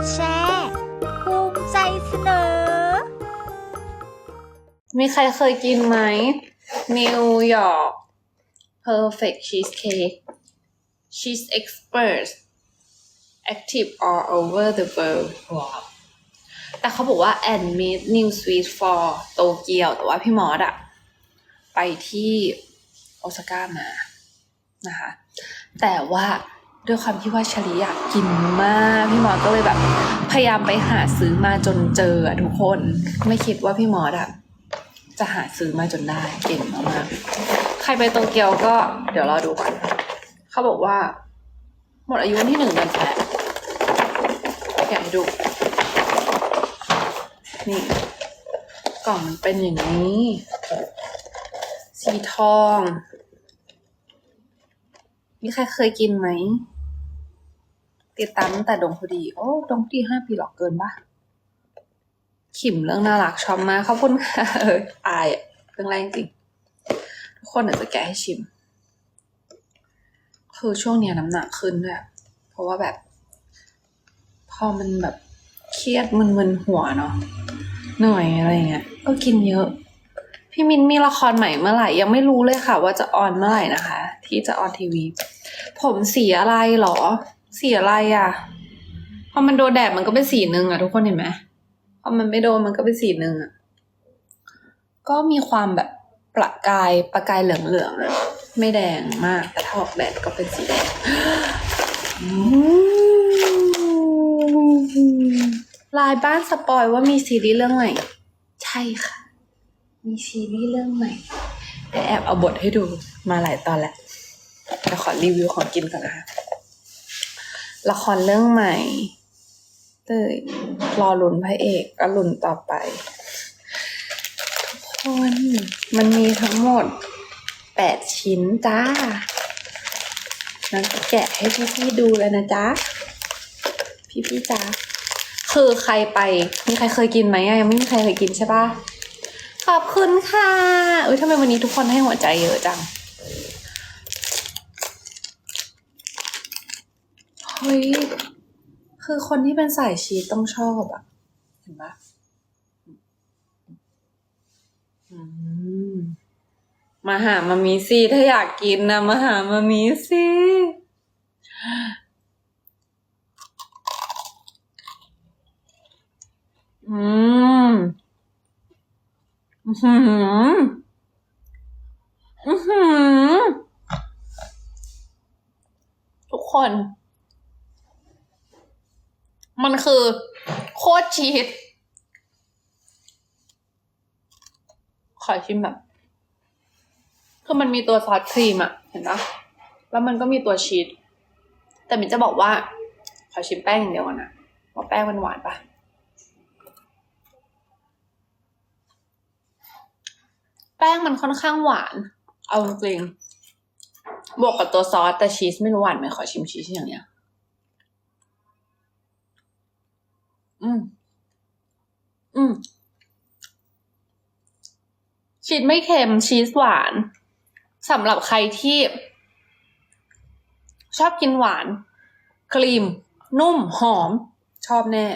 ดแชร์ภูมิใจเสนอ มีใครเคยกินไหมนิวยอร์ก perfect cheesecake cheese experts active all over the world ว้าวแต่เขาบอกว่า and made new sweet for โตเกียว แต่ว่าพี่มอสอะไปที่โอซาก้ามานะคะ แต่ว่า ด้วยความที่ว่าชลีอยากกินมากพี่หมอก็เลยแบบ พยายามไปหาซื้อมาจนเจออะทุกคน ไม่คิดว่าพี่หมออะจะหาซื้อมาจนได้เก่งมากๆใครไปโตเกียวก็เดี๋ยวรอดูก่อนเขาบอกว่า หมดอายุที่หนึ่งเดือนแปดอยากให้ดู นี่ กล่องมันเป็นอย่างนี้ สีทอง มีใครเคยกินไหม ติดตามตั้งแต่ดงพอดี โอ้ดงพอดีห้าปีหรอกเกินปะขิมเรื่องน่ารักชอบมากขอบคุณค่ะเอออายเรื่องแรกจริง ทุกคนเดี๋ยวจะแกะให้ชิม คือช่วงเนี้ยน้ำหนักขึ้นด้วยเพราะว่าแบบ พอมันแบบเครียดมึนๆหัวเนาะหน่อยอะไรเงี้ย ก็กินเยอะ พี่มินมีละครใหม่เมื่อไหร่ยังไม่รู้เลยค่ะ ว่าจะออนเมื่อไหร่นะคะ ที่จะออนทีวี ผมสีอะไรหรอ สีอะไรอะ พอมันโดนแดดมันก็เป็นสีหนึ่งอะทุกคนเห็นไหมพอมันไม่โดนมันก็เป็นสีหนึ่งอะ ก็มีความแบบประกายประกายเหลืองๆอะไม่แดงมาก แต่ถ้าออกแดดก็เป็นสีแดงลายบ้านสปอยว่ามีซีรีส์เรื่องใหม่ใช่ค่ะ มีซีรีส์เรื่องใหม่เดี๋ยวแอบเอาบทให้ดูมาหลายตอนแล้วเดี๋ยวขอรีวิวของกินก่อนนะคะ ละครเรื่องใหม่เต้ยรอลุ้นพระเอกก็ลุ้นต่อไป ทุกคนมันมีทั้งหมดแปดชิ้นจ้านั้นแกะให้พี่ๆดูเลยนะจ๊ะ พี่ๆจ้าคือใครไป มีใครเคยกินไหมยังไม่มีใครเคยกินใช่ปะขอบคุณค่ะเอ้ยทำไมวันนี้ทุกคนให้หัวใจเยอะจัง เฮ้ย คือคนที่เป็นสายชีสต้องชอบอะเห็นปะอืมมาหามามีสิถ้าอยากกินนะมาหามามีสิอืมอือหืออือหือทุกคน มันคือโคตรชีสขอชิมแบบ คือมันมีตัวซอสครีมอะเห็นปะแล้วมันก็มีตัวชีส แต่มินจะบอกว่า ขอชิมแป้งอย่างเดียวก่อนนะว่าแป้งมันหวานปะแป้งมันค่อนข้างหวาน เอาจริง บวกกับตัวซอส แต่ชีสไม่รู้หวานไหมขอชิมชีสอย่างเนี้ย อืม อืม ชีสไม่เค็มชีสหวานสำหรับใครที่ ชอบกินหวาน ครีม นุ่มหอม ชอบแน่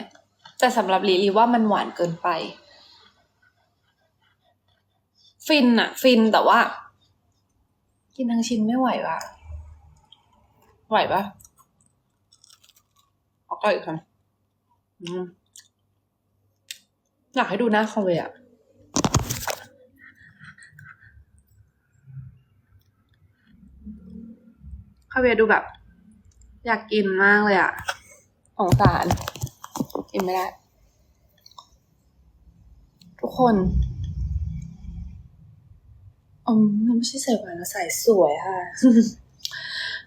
แต่สำหรับลิลีว่ามันหวานเกินไป ฟินอะฟินแต่ว่า กินทั้งชิ้นไม่ไหวปะไหวปะเอาก็อีกคำอืมอยากให้ดูหน้าเขาเลยอะ คาเวียดูแบบ อยากกินมากเลยอะสงสาร กินไม่ได้ ทุกคนอืมมันไม่ใช่ใส่หวานแล้วใส่สวยค่ะ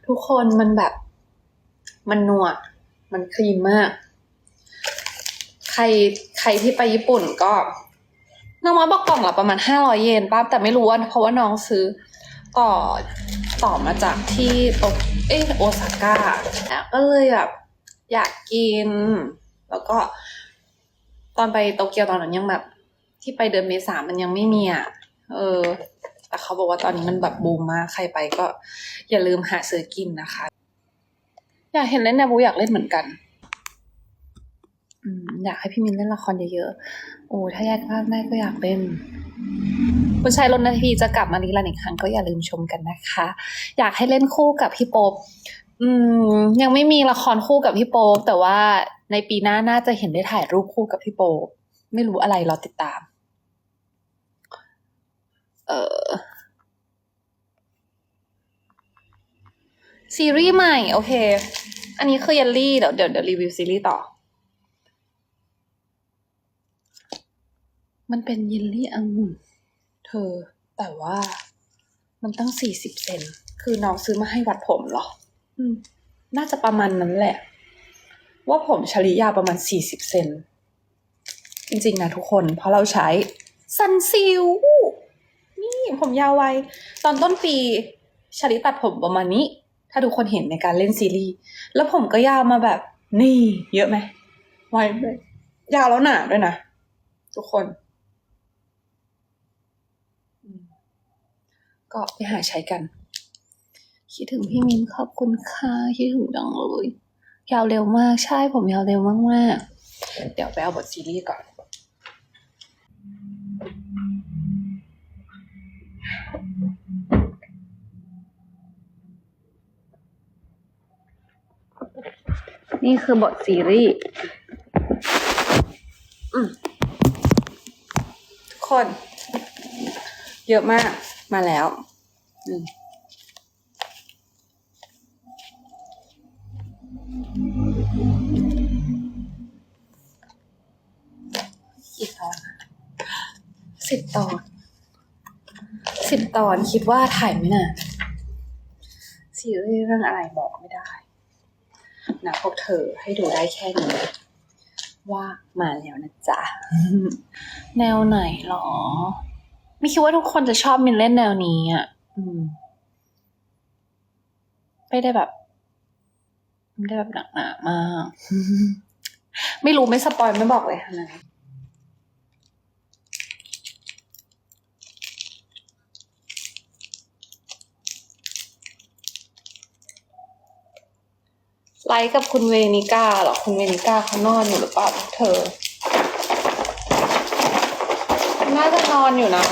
ทุกคนมันแบบ มันนัวมันครีมมาก ใครใครที่ไปญี่ปุ่นก็น้องมาบอกกล่องละประมาณห้าร้อยเยนป้าแต่ไม่รู้ว่าเพราะว่าน้องซื้อต่อ ต่อมาจากที่โตเอยโอซาก้าก็เลยแบบอยากกิน แล้วก็ตอนไปโตเกียวตอนนั้นยังแบบ ที่ไปเดือนเมษามันยังไม่มีอะเออ แต่เขาบอกว่าตอนนี้มันแบบบูมมากใครไปก็อย่าลืมหาซื้อกินนะคะ อยากเห็นเล่นนะบูอยากเล่นเหมือนกันอยากให้พี่มินเล่นละครเยอะๆ โอ้ ถ้าแยกภาคได้ก็อยากเล่น คุณชายรณพีจะกลับมารีลันอีกครั้งก็อย่าลืมชมกันนะคะ อยากให้เล่นคู่กับพี่โป๊ปอืมยังไม่มีละครคู่กับพี่โป๊ปแต่ว่าในปีหน้าน่าจะเห็นได้ถ่ายรูปคู่กับพี่โป๊ปไม่รู้อะไรรอติดตาม เออซีรีส์ใหม่ โอเค อันนี้คือเยลลี่เดี๋ยวเดี๋ยวเดี๋ยวรีวิวซีรีส์ต่อ มันเป็นเยลลี่องุ่น อ แต่ว่ามันตั้งสี่สิบเซน คือน้องซื้อมาให้วัดผมเหรอ อืม น่าจะประมาณนั้นแหละ ว่าผมชริยาวประมาณสี่สิบเซน จริงๆนะทุกคน เพราะเราใช้ซันซิลนี่ผมยาวไว ตอนต้นปีชลิตัดผมประมาณนี้ ถ้าทุกคนเห็นในการเล่นซีรีส์ แล้วผมก็ยาวมาแบบ นี่ เยอะไหมไวเลยยาวแล้วหนาด้วยนะทุกคนอืม ก็ไปหาใช้กัน คิดถึงพี่มินขอบคุณค่ะ คิดถึงดังเลย ยาวเร็วมาก ใช่ผมยาวเร็วมากๆ เดี๋ยวไปเอาบทซีรีส์ก่อน นี่คือบทซีรีส์ทุกคน เยอะมาก มาแล้วอืมกี่ตอนสิบตอนสิบตอนคิดว่าถ่ายไม่นานซีรีส์เรื่องอะไรบอกไม่ได้ นะพวกเธอให้ดูได้แค่นี้ ว่ามาแล้วนะจ๊ะ แนวไหนหรอ ไม่คิดว่าทุกคนจะชอบมินเล่นแนวนี้อะอืมไม่ได้แบบไม่ได้แบบหนักหนามาก ไม่รู้ไม่สปอยไม่บอกเลยค่ะนะไลฟ์กับคุณเวนิก้าเหรอ คุณเวนิก้าเขานอนอยู่หรือเปล่าเธอ น่าจะนอนอยู่นะ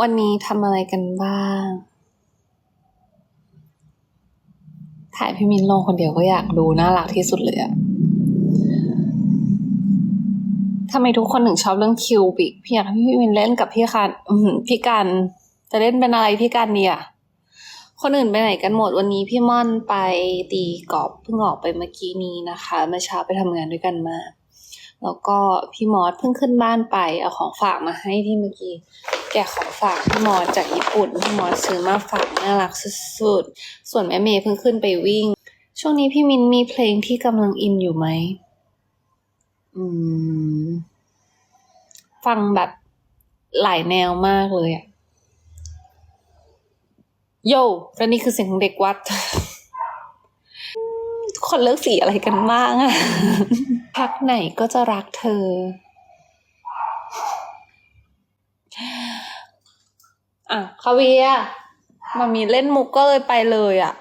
วันนี้ทำอะไรกันบ้าง ถ่ายพี่มินลงคนเดียวก็อยากดูน่ารักที่สุดเลยอะทำไมทุกคนถึงชอบเรื่องคิวบิกพี่อยากให้พี่มินเล่นกับพี่คันพี่กัน จะเล่นเป็นอะไรพี่กันเนี่ย คนอื่นไปไหนกันหมดวันนี้พี่ม่อนไปตีกอล์ฟเพิ่งออกไปเมื่อกี้นี้นะคะเมื่อเช้าไปทำงานด้วยกันมา แล้วก็พี่มอสเพิ่งขึ้นบ้านไปเอาของฝากมาให้ที่เมื่อกี้แกะของฝากพี่มอสจากญี่ปุ่นพี่มอสซื้อมาฝากน่ารักสุดๆส่วนแม่เมย์เพิ่งขึ้นไปวิ่ง ช่วงนี้พี่มินมีเพลงที่กำลังอินอยู่ไหมอืม ฟังแบบหลายแนวมากเลยอะ โยและนี่คือเสียงของเด็กวัด ทุกคนเลือกสีอะไรกันบ้างอะพักไหนก็จะรักเธอ อะคาเวียมามีเล่นมุกก็เลยไปเลยอะ